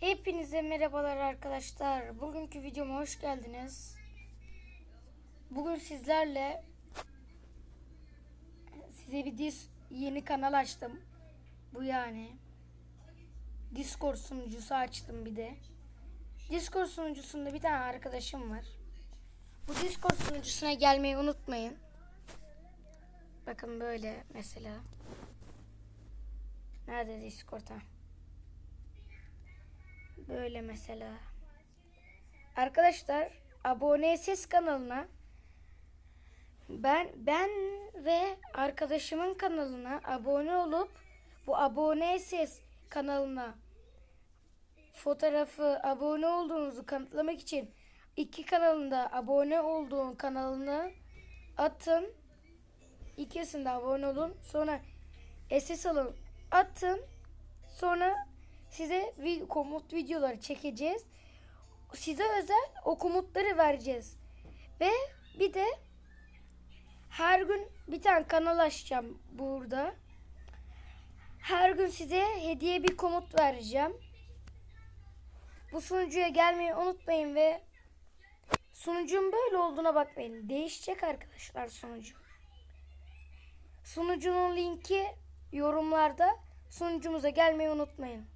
Hepinize merhabalar arkadaşlar. Bugünkü videoma hoş geldiniz. Bugün sizlerle size bir dis yeni kanal açtım. Bu yani. Discord sunucusu açtım bir de. Discord sunucusunda bir tane arkadaşım var. Bu Discord sunucusuna gelmeyi unutmayın. Bakın böyle mesela. Nerede Discord ha? Böyle mesela. Arkadaşlar abone ses kanalına ben ben ve arkadaşımın kanalına abone olup bu abone ses kanalına fotoğrafı abone olduğunuzu kanıtlamak için iki kanalında abone olduğun kanalını atın. İkisinde abone olun. Sonra SS alın. Atın. Sonra size vi- komut videoları çekeceğiz. Size özel o komutları vereceğiz. Ve bir de her gün bir tane kanal açacağım burada. Her gün size hediye bir komut vereceğim. Bu sunucuya gelmeyi unutmayın ve sunucun böyle olduğuna bakmayın. Değişecek arkadaşlar sunucu. Sunucunun linki yorumlarda. Sunucumuza gelmeyi unutmayın.